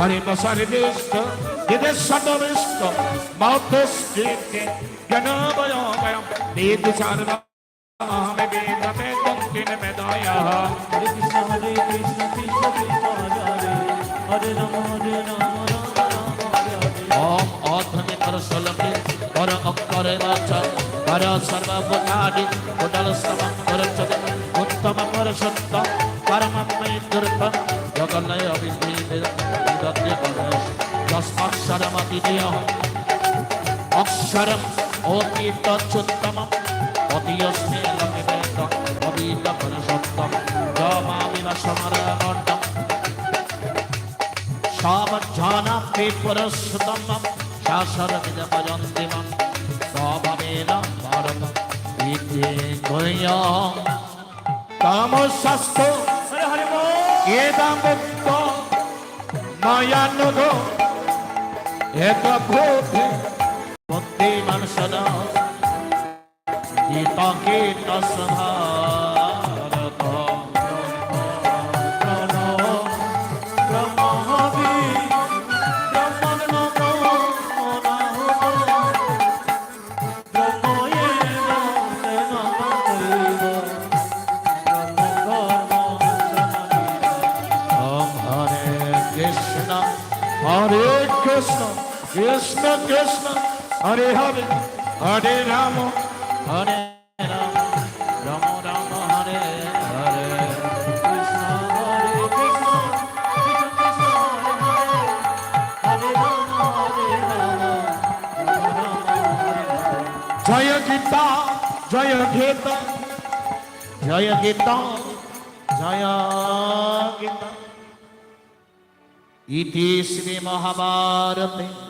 Saremo saremisto, dede sadomisto, mouth stinking, ganabaya bayam, dede sarva. Hare Krishna, Hare Krishna, Krishna Krishna, Hare Hare, Hare Rama, Hare Rama, Rama Rama, Hare Hare. Om Adhani Karasalami, Para Akkare Vacha, Para Sarva Bhutani, Udala Samam Parachati, Uttama Parashatta, Paramam Maindurta, Yogalaya Vishnu. তৃতীয় অক্ষরম অতীতচ্যুত্তমম। অতীয়স্মেলমিবেদম অবিতপরসত্তম যমামিব সমরণম সাবজ্জানাম বিপরসুতমম শাসরমিদপজন্তিমম সভবেদম ভারত বিদ্যে গুণ্যম তামস্বাস্থ্য বুদ্ধিমান সদা। গীতকে তসভা হরে হরে হরে রাম। হরে রাম রাম রাম হরে হরে। জয় গীতা জয় গীতা। জয় গীতা জয় গীতা। ইতি শ্রী মহাভারতে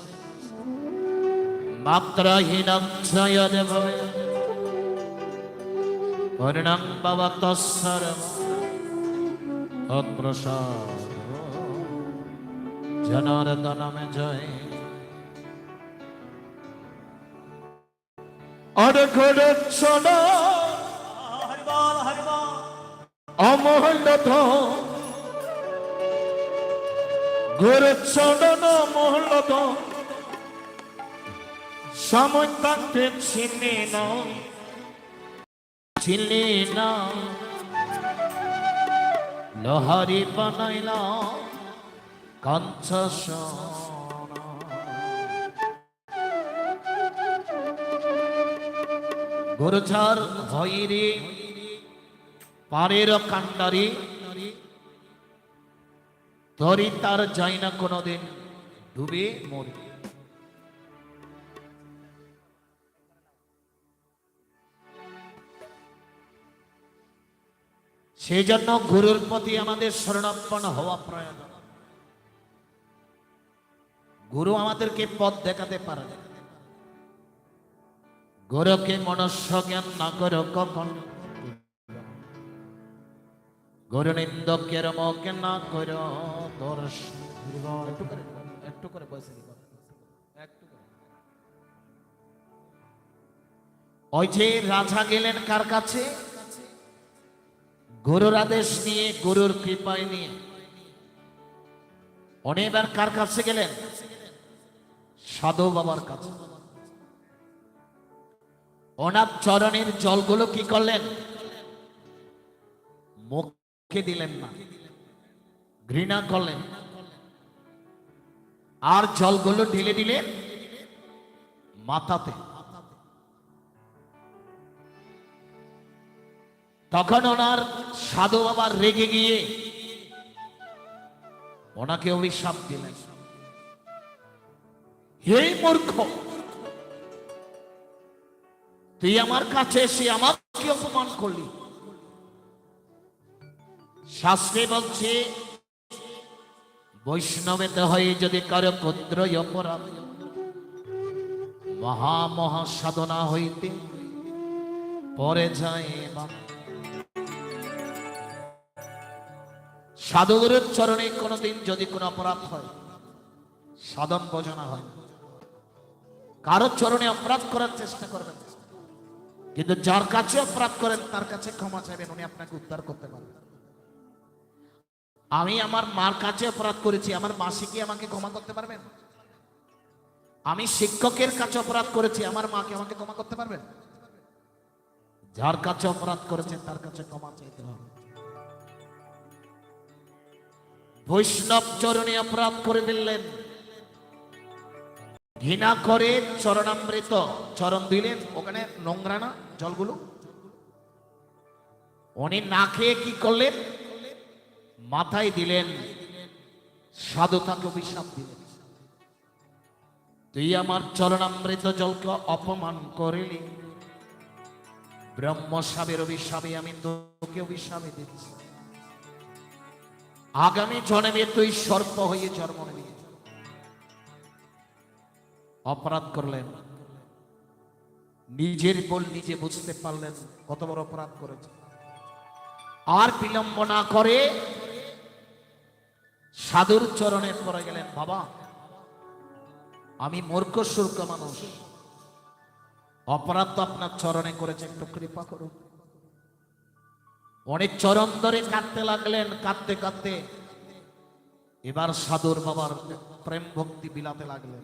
জগন্নাম यदस्कर परे प्रश्न मात्रहीनं च यद् भवेत् पूर्णं भवतः सर्वं तत्प्रसाद जनार्दन में जय অর্ঘরচ্ছন হরি বল মহলত সমন্তাকে ছিনে ন ছিলি না লহারি বানাইলা কাঞ্চ গুরুঝার ভৈরি পাড়ের কান্ডারি ধরি তার যাই না কোনোদিন ডুবে মরি সেই জন্য গুরুর প্রতি আমাদের শরণাপন্ন হওয়া প্রয়োজন গুরু আমাদেরকে পথ দেখাতে পারে। গুরুকে মনুষ্য জ্ঞান না করো কখন গুরু নিন্দকের মুখে না করো একটু করে বসে। ওই যে রাজা গেলেন কার কাছে গুরুর আদেশ নিয়ে, গুরুর কৃপায় নিয়ে। উনি এবার কার কাছে গেলেন? সাধু বাবার কাছে। ওনার চরণের জলগুলো কি করলেন? মুখে দিলেন না। ঘৃণা করলেন। আর জলগুলো ঢেলে দিলেন মাথাতে। তখন ওনার সাধু বাবা রেগে গিয়ে ওনাকে অভিশাপ দিলেন। হে মূর্খ, তুই আমার কাছে এসে আমাকে অপমান করলি। শাস্ত্রে বলছে, বৈষ্ণবেতে হয়ে যদি কারও ক্ষুদ্র অপরাধ, মহা মহা সাধনা হইতে পরে যায় বা সাধুগুরুর চরণে কোনোদিন যদি কোনো অপরাধ হয়, সাধন বোঝানো হয়। কারও চরণে অপরাধ করার চেষ্টা করবেন। কিন্তু যার কাছে অপরাধ করেন, তার কাছে ক্ষমা চাইবেন, উনি আপনাকে উদ্ধার করতে পারবেন। আমি আমার মার কাছে অপরাধ করেছি, আমার মাসি কি আমাকে ক্ষমা করতে পারবেন? আমি শিক্ষকের কাছে অপরাধ করেছি, আমার মাকে আমাকে ক্ষমা করতে পারবেন? যার কাছে অপরাধ করেছে, তার কাছে ক্ষমা চাইতে হবে। বৈষ্ণব চরণে অপরাধ করে দিলেন। ঘৃণা করে চরণামৃত চরণ দিলেন। ওখানে নোংরা না জলগুলো। উনি না খেয়ে কি করলেন? মাথায় দিলেন, সাধু তাকে অভিশাপ দিলেন। তুই আমার চরণামৃত জলকে অপমান করিলি। ব্রহ্মসাবের অভিশাপে আমি তোকে অভিশাপে দিচ্ছি। আগামী জন্মে তুই সর্প হয়ে জন্ম নিবি। অপরাধ করলেন। নিজের বল নিজে বুঝতে পারলেন কত বড় অপরাধ করেছে। আর বিলম্ব না করে সাধুর চরণে পড়ে গেলেন, বাবা, আমি মূর্খ সূর্খ মানুষ। অপরাধ তো আপনার চরণে করেছে, একটু কৃপা করুন। অনেক চরণ ধরে কাঁদতে লাগলেন, কাঁদতে কাঁদতে। এবার সাধুর বাবার প্রেম ভক্তি বিলাতে লাগলেন।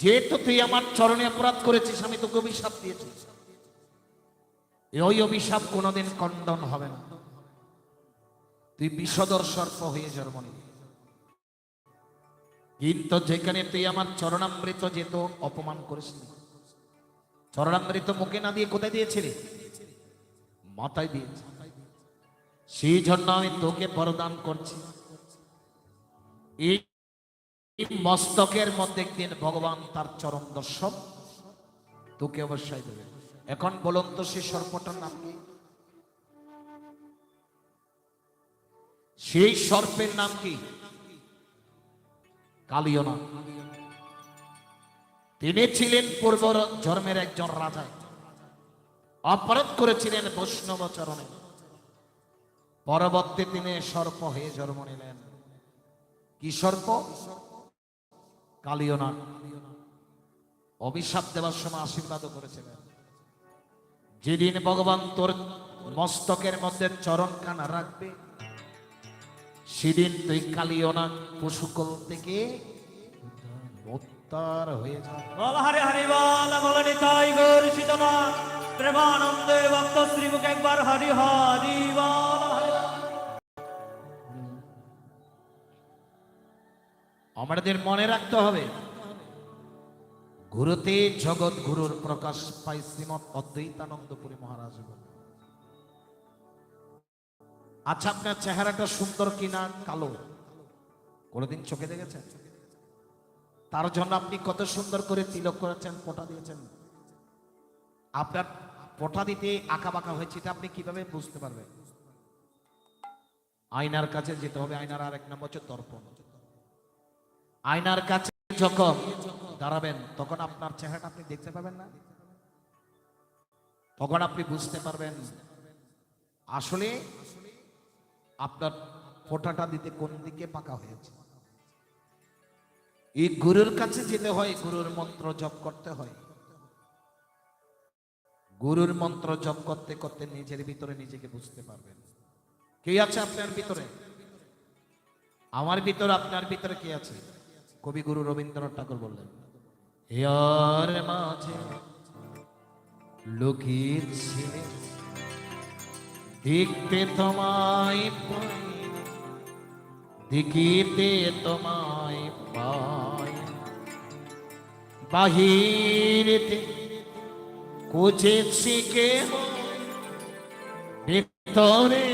যেহেতু তুই আমার চরণে অপরাধ করেছিস, আমি তোকে অভিশাপ দিয়েছি। ওই অভিশাপ কোনোদিন খণ্ডন হবে না। তুই বিষদর সর্প হয়ে জন্ম নিবি। কিন্তু যেখানে তুই আমার চরণামৃত যেত অপমান করিসনি, চরণামৃত মুখে না দিয়ে কোথায় দিয়েছিলি? মাথায় দিয়েছি। সেই জন্য আমি তোকে বরদান করছি। এই মস্তকের মধ্যে একদিন ভগবান তার চরণ দর্শন। তোকে অবশ্যই দেবে। এখন বলুন তো সেই সর্পটার নাম কি? সেই সর্পের নাম কি? কালিও না তিনি ছিলেন পূর্ব জন্মের একজন রাজা। অপরাধ করেছিলেন বৈষ্ণব চরণে পরবর্তী দিনে সর্প হয়ে জন্ম নিলেন। কি সর্প? কালিও না অভিশাপ দেওয়ার সময় আশীর্বাদও করেছিলেন। যেদিন ভগবান তোর মস্তকের মধ্যে চরণ কানা রাখবে, সেদিন তুই কালিও না পশুকল থেকে উত্তার হয়ে যাবে। হরে হরে বল প্রেমানন্দে ভক্ত শ্রীমুখ একবার হরি হরি। আমাদের মনে রাখতে হবে, গুরুতে জগৎ গুরুর প্রকাশ পাই শ্রীমৎ অদ্বৈতানন্দপুরী মহারাজ আচ্ছা আপনার চেহারাটা সুন্দর কিনা কালো? কোনোদিন চোখে দেখেছেন? তার জন্য আপনি কত সুন্দর করে তিলক করেছেন পোটা দিয়েছেন। আপনার পোটা দিতে আঁকা বাঁকা হয়েছে, এটা আপনি কীভাবে বুঝতে পারবেন? আয়নার কাছে যেতে হবে, আয়নার আর এক নম্বর হচ্ছে দর্পণ। আয়নার কাছে যখন দাঁড়াবেন, তখন আপনার চেহারাটা আপনি দেখতে পাবেন না। তখন আপনি বুঝতে পারবেন, আসলে আপনার ফোটাটা দিতে কোন দিকে পাকা হয়েছে। এই গুরুর কাছে যেতে হয়, গুরুর মন্ত্র জপ করতে হয়। গুরুর মন্ত্র জপ করতে করতে নিজের ভিতরে নিজেকে বুঝতে পারবেন। কে আছে আপনার ভিতরে? আমার ভিতরে, আপনার ভিতরে কে আছে? কবিগুরু রবীন্দ্রনাথ ঠাকুর বললেন মাঝে লুকিয়ে ছিলে দেখতে তোমায় দেখিতে তোমায় পাই। বাহিরেতে কোচে শিখে ভিতরে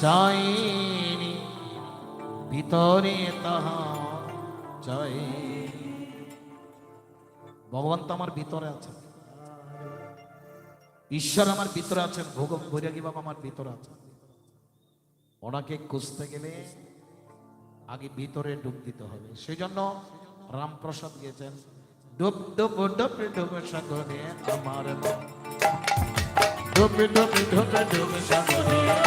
চাইনি, ভিতরে তাহা চাই ভগবান তো আমার ভিতরে আছেন ঈশ্বর আমার ভিতরে আছেন ভোগ বৈরাগী বাবা আমার ভিতরে আছেন ওনাকে খুঁজতে গেলে আগে ভিতরে ডুব দিতে হবে। সেই জন্য রামপ্রসাদ গিয়েছেন ডুব ডুব ডুব ডুব সাগরে আমার মন। ডুব ডুব ডুব ডুব সাগরে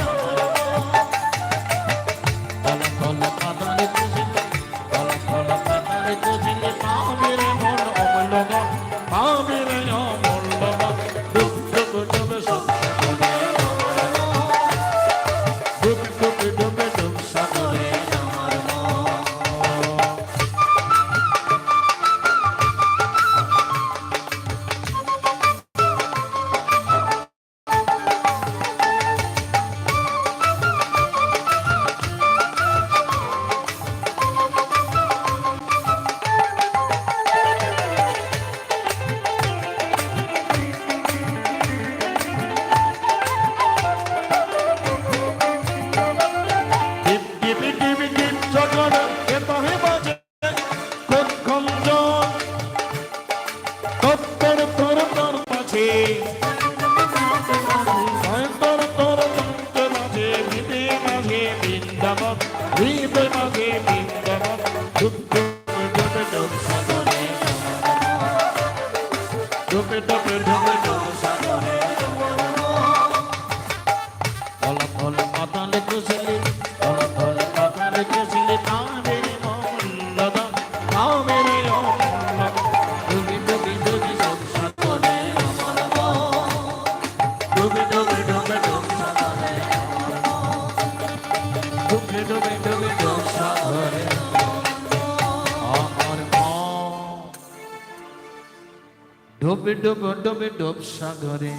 ডুবি ডুবি ডুবি ডুব সাগরে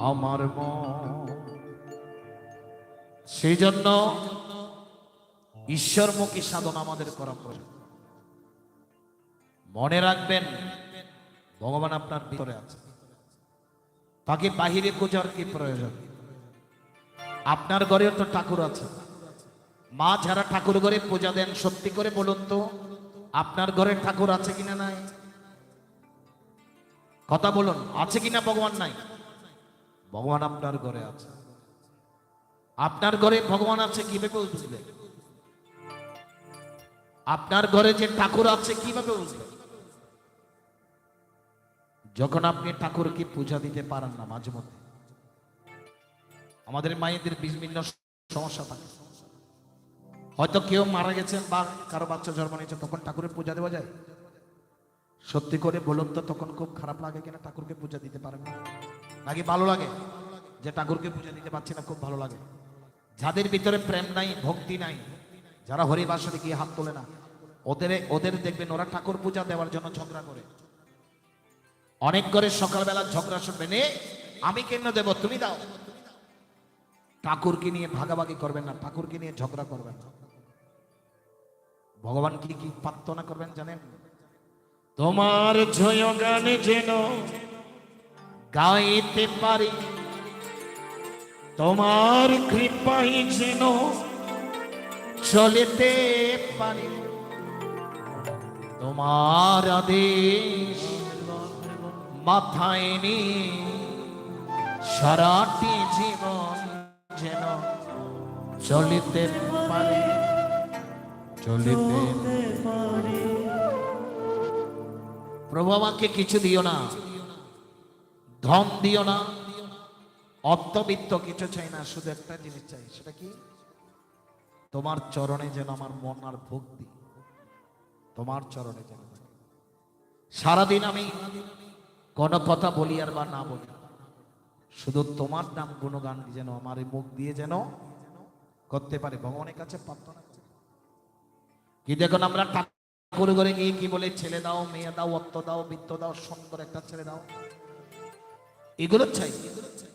আমার মন সেই জন্য ঈশ্বরমুখী সাধন আমাদের করা প্রয়োজন। মনে রাখবেন, ভগবান আপনার ভিতরে আছে। তাকে বাহিরে খোঁজার কি প্রয়োজন? আপনার ঘরেও তো ঠাকুর আছে। মা যারা ঠাকুর ঘরে পূজা দেন, সত্যি করে বলুন তো, আপনার ঘরে ঠাকুর আছে কিনা নাই? কথা বলুন, আছে কিনা ভগবান নাই? ভগবান আপনার ঘরে আছে। আপনার ঘরে ভগবান আছে কীভাবে বুঝবে? আপনার ঘরে যে ঠাকুর আছে কীভাবে বুঝবে? যখন আপনি ঠাকুরকে পূজা দিতে পারেন না মাঝে মধ্যে, আমাদের মায়েদের বিভিন্ন সমস্যা থাকে। হয়তো কেউ মারা গেছেন বা কারও বাচ্চা জন্ম নিয়েছে, তখন ঠাকুরের পূজা দেওয়া যায়। সত্যি করে বলুন তো, তখন খুব খারাপ লাগে কিনা ঠাকুরকে পূজা দিতে পারেন না? নাকি ভালো লাগে? যে ঠাকুরকে পূজা দিতে পারছি না, খুব ভালো লাগে। যাদের ভিতরে প্রেম নাই, ভক্তি নাই, যারা হরিবাসরে গিয়ে হাত তোলে না, ওদের ওদের দেখবেন ওরা ঠাকুর পূজা দেওয়ার জন্য ঝগড়া করে। অনেক করে সকালবেলা ঝগড়া শুনবে, নে, আমি কেন দেব? তুমি দাও। ঠাকুরকে নিয়ে ভাগাভাগি করবেন না, ঠাকুরকে নিয়ে ঝগড়া করবেন না। ভগবান কি কি প্রার্থনা করবেন জানেন? তোমার জয় গান যেন গাইতে পারি। তোমার কৃপাই যেন চলিতে পারি। তোমার আদেশ মাথায় নিয়ে সারাটি জীবন যেন চলিতে পারে। চলিতে প্রভু আমাকে কিছু দিও না, ধন দিও না। অর্থবিত্ত কিছু চাই না, শুধু একটা জিনিস চাই, সেটা কি? তোমার চরণে যেন আমার মন আর ভক্তি, তোমার চরণে যেন সারাদিন আমি কোনো কথা বলি আর বা না বলি। শুধু তোমার নাম গুণগান যেন আমার এই মুখ দিয়ে যেন করতে পারে। ভগবানের কাছে প্রার্থনা। কি দেখুন আমরা ঠাকুর করে গিয়ে কি বলে, ছেলে দাও, মেয়ে দাও অর্থ দাও, বৃত্ত দাও, সুন্দর একটা ছেলে দাও। এগুলো চাই এগুলো চাই।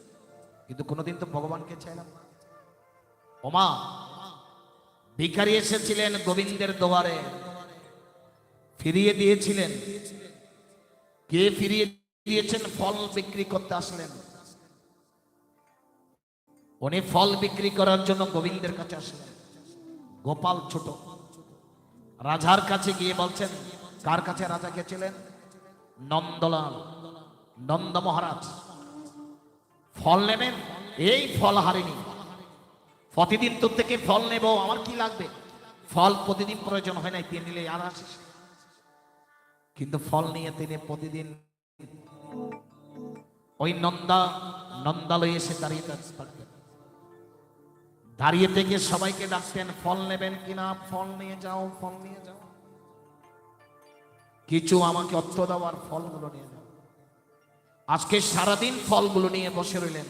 কিন্তু কোনোদিন তো ভগবানকে চাইলাম ওমা, ভিখারি এসেছিলেন গোবিন্দের দোয়ারে। ফিরিয়ে দিয়েছিলেন। কে ফিরিয়ে দিয়েছেন? ফল বিক্রি করতে আসলেন। উনি ফল বিক্রি করার জন্য গোবিন্দের কাছে আসলেন। গোপাল ছোট। রাজার কাছে গিয়ে বলছেন, কার কাছে রাজা গেছিলেন? নন্দলাল। নন্দ মহারাজ। ফল নেবেন? এই ফল হারেনি। প্রতিদিন তোর থেকে ফল নেব, আমার কি লাগবে? ফল প্রতিদিন প্রয়োজন হয় না তিনি নিলে আর আসিস কিন্তু ফল নিয়ে তিনি প্রতিদিন ওই নন্দা, নন্দালয়ে এসে দাঁড়িয়ে দাঁড়িয়ে থেকে সবাইকে ডাকতেন, ফল নেবেন কিনা? ফল নিয়ে যাও, ফল নিয়ে যাও। কিছু আমাকে অর্থ দেওয়ার ফলগুলো নিয়ে যাও। আজকে সারাদিন ফলগুলো নিয়ে বসে রইলেন।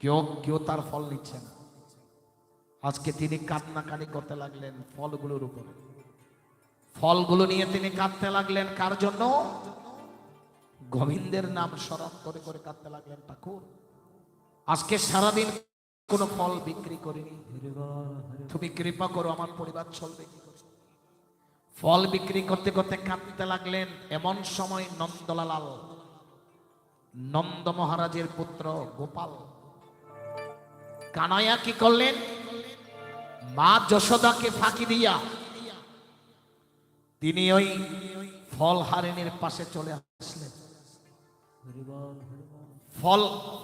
কেউ কেউ তার ফল নিচ্ছে না। আজকে তিনি কান্নাকানি করতে লাগলেন ফলগুলোর উপরে। ফলগুলো নিয়ে তিনি কাঁদতে লাগলেন, কার জন্য? গোবিন্দের নাম স্মরণ করে করে কাঁদতে লাগলেন ঠাকুর। আজকে সারাদিন কোনো ফল বিক্রি করিনি। তুমি কৃপা করো, আমার পরিবার চলবে কি? ফল বিক্রি করতে করতে কাঁদতে লাগলেন এমন সময় নন্দলালাল নন্দ মহারাজের পুত্র গোপাল। কানায়া কি করলেন? মা যশোদাকে ফাঁকি দিয়া তিনি ওই ফল হারিণীর পাশে চলে আসলেন। ফল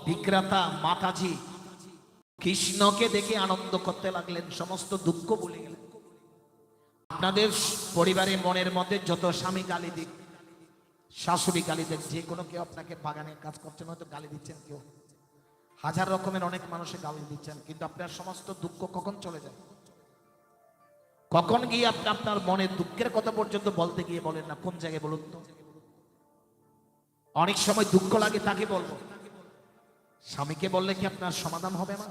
বিক্রেতা মাতাজি কৃষ্ণকে দেখে আনন্দ করতে লাগলেন, সমস্ত দুঃখ ভুলে গেলেন। আপনাদের পরিবারে মনের মধ্যে যত স্বামী গালি দিক শাশুড়ি গালি দেন, যে কোনো কেউ আপনাকে বাগানে কাজ করছেন, হয়তো গালি দিচ্ছেন কেউ। হাজার রকমের অনেক মানুষে গালি দিচ্ছেন, কিন্তু আপনার সমস্ত দুঃখ কখন চলে যায়? কখন গিয়ে আপনি আপনার মনে দুঃখের কথা পর্যন্ত বলতে গিয়ে বলেন না, কোন জায়গায় বলুন তো? অনেক সময় দুঃখ লাগে তাকে বলব। স্বামীকে বললে কি আপনার সমাধান হবে না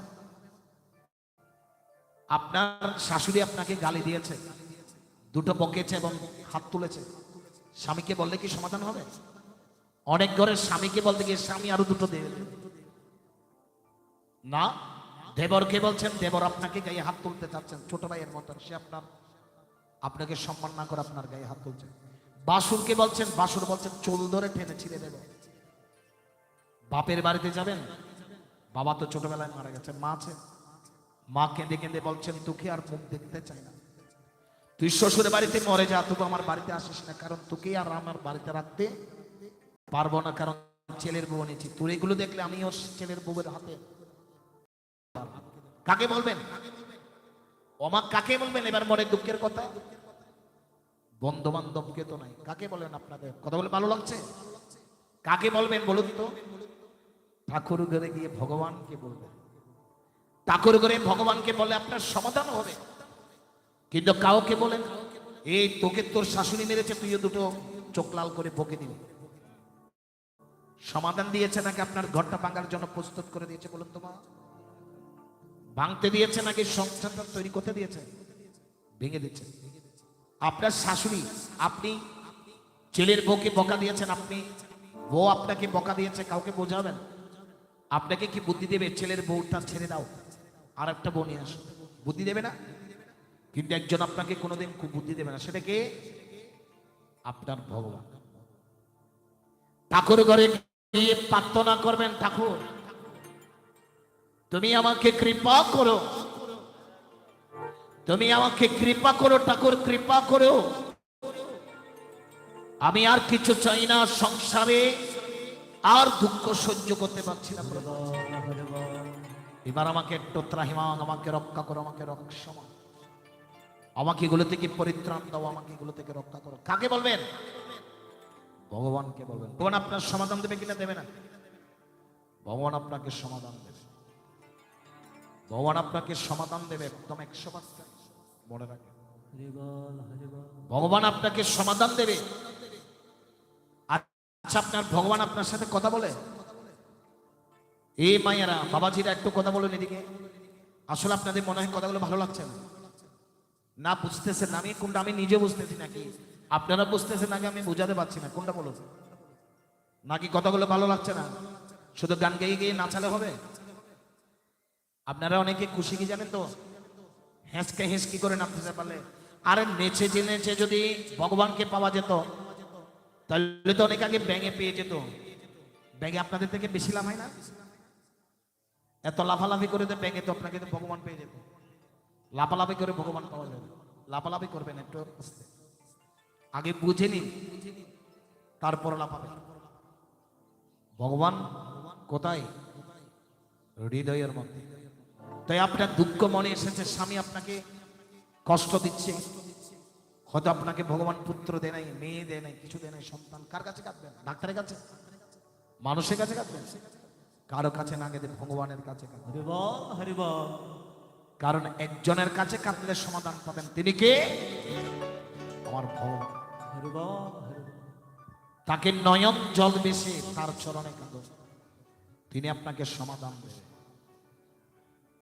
আপনার শাশুড়ি আপনাকে গালি দিয়েছে, দুটো বকেছে এবং হাত তুলেছে। স্বামীকে বললে কি সমাধান হবে? অনেক ঘরের স্বামীকে বলতে গিয়ে স্বামী আরও দুটো দেবে। না, দেবরকে বলছেন, দেবর আপনাকে গায়ে হাত তুলতে চাচ্ছেন। ছোট ভাইয়ের মতন সে আপনার, আপনাকে সম্মান না করে আপনার গায়ে হাত তুলছে। বাসুরকে বলছেন, বাসুর বলছেন, চুল ধরে টেনে ছিঁড়ে দেবে। বাপের বাড়িতে যাবেন? বাবা তো ছোটবেলায় মারা গেছে, মা আছে। মা কেঁদে কেঁদে বলছেন তোকে আর মুখ দেখতে চাই না। তুই শ্বশুরের বাড়িতে মরে যা, তবু আমার বাড়িতে আসিস না, কারণ তোকে আর আমার বাড়িতে রাখতে পারব না, কারণ ছেলের বউ এনেছি। তোর এগুলো দেখলে আমিও ছেলের বউয়ের হাতে কাকে বলবেন? অমা, কাকে বলবেন? এবার মনে দুঃখের কথা। বন্ধু বান্ধবকে তো নাই। কাকে বলেন আপনাদের? কথা বলে ভালো লাগছে? কাকে বলবেন বলুন তো? ঠাকুর ঘরে গিয়ে ভগবানকে বলবেন। ঠাকুর ঘরে ভগবানকে বলে আপনার সমাধান হবে। কিন্তু কাউকে বলেন এই তোকে তোর শাশুড়ি মেরেছে, তুইও দুটো চোখ লাল করে বকে দিবি। সমাধান দিয়েছে নাকি আপনার ঘরটা ভাঙার জন্য প্রস্তুত করে দিয়েছে বলুন তো মা? ভাঙতে দিয়েছে নাকি সংসারটা তৈরি করতে দিয়েছে? ভেঙে দিচ্ছে আপনার শাশুড়ি, আপনি ছেলের বউকে বকা দিয়েছেন, আপনি বউ আপনাকে বকা দিয়েছে, কাউকে বোঝাবেন আপনাকে কি বুদ্ধি দেবে? ছেলের বউটা ছেড়ে দাও আর একটা বউ নিয়ে আসো। বুদ্ধি দেবে না? কিন্তু একজন আপনাকে কোনোদিন খুব বুদ্ধি দেবে না। সেটা কে? আপনার ভগবান। ঠাকুর ঘরে গিয়ে প্রার্থনা করবেন, ঠাকুর, তুমি আমাকে কৃপা করো। তুমি আমাকে কৃপা করো, ঠাকুর, কৃপা করো। আমি আর কিছু চাই না, সংসারে আর দুঃখ সহ্য করতে পারছি না এবার আমাকে একটু ত্রাহিমাং, আমাকে রক্ষা করো, আমাকে রক্ষমা আমাকে এগুলো থেকে পরিত্রাণ দাও আমাকে এগুলো থেকে রক্ষা করো। কাকে বলবেন? ভগবানকে বলবেন। ভগবান আপনার সমাধান দেবে কিনা দেবে না? ভগবান আপনাকে সমাধান দেবে। ভগবান আপনাকে সমাধান দেবে একদম একশো পার্সেন্ট। মনে রাখেন ভগবান আপনাকে সমাধান দেবে। আচ্ছা আপনার ভগবান আপনার সাথে কথা বলে? এ মায়েরা বাবাজিরা একটু কথা বলুন এদিকে। আসলে আপনাদের মনে হয় কথাগুলো ভালো লাগছে না। না বুঝতেছেন আমি কোনটা আমি নিজে বুঝতেছি নাকি? আপনারা বুঝতেছেন নাকি আমি বুঝাতে পারছি না? কোনটা বলো নাকি কথাগুলো ভালো লাগছে না? শুধু গান গেয়ে গিয়ে নাচালে হবে? আপনারা অনেকে খুশি কি জানেন তো? হেঁচকে হেঁচকি করে নাচতে পারলে। আরে নেচে যে নেচে যদি ভগবানকে পাওয়া যেত, তাহলে তো অনেক আগে ব্যাঙে পেয়ে যেত। ব্যাঙে আপনাদের থেকে বেশি লাভ হয় না? এত লাফালাফি করে দেন ব্যাঙে তো আপনাকে তো ভগবান পেয়ে যেত। লাফালাফি করে ভগবান পাওয়া যাবে। লাফালাফি করবেন একটু। আগে বুঝে নিন, তারপর লাফাবেন ভগবান কোথায়? হৃদয়ের মধ্যে। তাই আপনার দুঃখ মনে এসেছে, স্বামী আপনাকে কষ্ট দিচ্ছে। হয়তো আপনাকে ভগবান পুত্র দেয় নাই, মেয়ে দেয় নাই, কিছু দেয় নাই, সন্তান। কার কাছে কাঁদবেন? ডাক্তারের কাছে? মানুষের কাছে কাঁদবেন? কারও কাছে না কেঁদে ভগবানের কাছে কাঁদবেন। হরিব বল হরি বল কারণ একজনের কাছে কাঁদলে সমাধান পাবেন। তিনি কে? আমার তাকে নয়ন জল বেশে তার চরণে কাঁদ। তিনি আপনাকে সমাধান দেবেন